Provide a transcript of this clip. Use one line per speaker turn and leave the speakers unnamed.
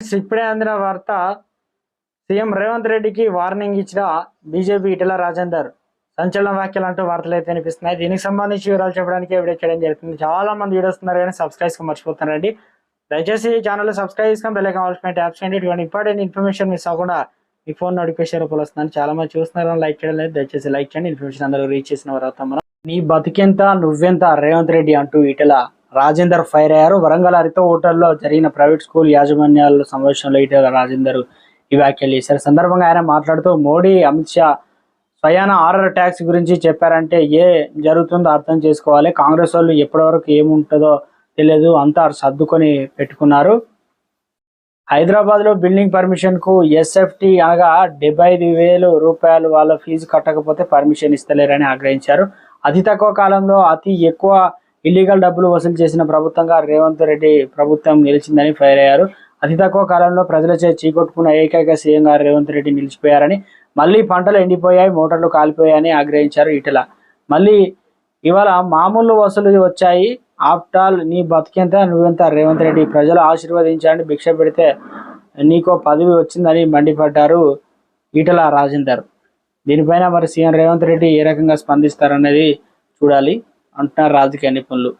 ఇప్పుడే అందిన వార్త సీఎం రేవంత్ రెడ్డికి వార్నింగ్ ఇచ్చిన బీజేపీ ఇటల రాజేందర్. సంచలన వ్యాఖ్యలు అంటూ వార్తలు అయితే వినిపిస్తున్నాయి. దీనికి సంబంధించి వివరాలు చెప్పడానికి వీడియో చేయడం జరుగుతుంది. చాలా మంది వీడియోస్ ఉన్నారు కానీ సబ్స్క్రైబ్స్ మర్చిపోతున్నారండి. దయచేసి ఛానల్ సబ్స్క్రైబ్ చేసుకొని బెల్ ఐకాన్ ఆల్స్ అండి చేయండి. ఇటువంటి ఇంపార్టెంట్ ఇన్ఫర్మేషన్ మిస్ అవ్వకుండా మీ ఫోన్ నోటిఫికేషన్ రూపంలో వస్తుందని చాలా మంది చూస్తున్నారు. లైక్ చేయడం లేదు. దయచేసి లైక్ చేయండి. ఇన్ఫర్మేషన్ అందరూ రీచ్ చేసిన వారు మనం. నీ బతికెంత నువ్వెంత రేవంత్ రెడ్డి అంటూ ఇటల రాజేందర్ ఫైర్ అయ్యారు. వరంగల్ హరిత హోటల్లో జరిగిన ప్రైవేట్ స్కూల్ యాజమాన్యాల సమావేశంలో ఇటీవల రాజేందర్ ఈ వ్యాఖ్యలు చేశారు. సందర్భంగా ఆయన మాట్లాడుతూ మోడీ అమిత్ షా స్వయాన ఆర్ఆర్ ట్యాక్స్ గురించి చెప్పారంటే ఏ జరుగుతుందో అర్థం చేసుకోవాలి. కాంగ్రెస్ వాళ్ళు ఎప్పటివరకు ఏముంటుందో తెలియదు అంతా సర్దుకొని పెట్టుకున్నారు. హైదరాబాద్లో బిల్డింగ్ పర్మిషన్కు ఎస్ఎఫ్టి అనగా డెబ్బై ఐదు వేలు రూపాయలు వాళ్ళ ఫీజు కట్టకపోతే పర్మిషన్ ఇస్తలేరని ఆగ్రహించారు. అతి తక్కువ కాలంలో అతి ఎక్కువ ఇల్లీగల్ డబ్బులు వసూలు చేసిన ప్రభుత్వంగా రేవంత్ రెడ్డి ప్రభుత్వం నిలిచిందని ఫైర్ అయ్యారు. అతి తక్కువ కాలంలో ప్రజలచే చీకొట్టుకున్న ఏకైక సీఎంగా రేవంత్ రెడ్డి నిలిచిపోయారని మళ్ళీ పంటలు ఎండిపోయాయి మోటార్లు కాలిపోయాయని ఆగ్రహించారు ఇటల మళ్ళీ ఇవాళ మామూలు వసూలు వచ్చాయి. ఆఫ్టాల్ నీ బతికెంత నువ్వెంత? రేవంత్ రెడ్డి ప్రజలు ఆశీర్వదించండి భిక్ష పెడితే నీకో పదవి వచ్చిందని మండిపడ్డారు ఈటల రాజేందర్. దీనిపైన మరి సీఎం రేవంత్ రెడ్డి ఏ రకంగా స్పందిస్తారనేది చూడాలి. అంటున్నారు రాజకీయ నిపుణులు.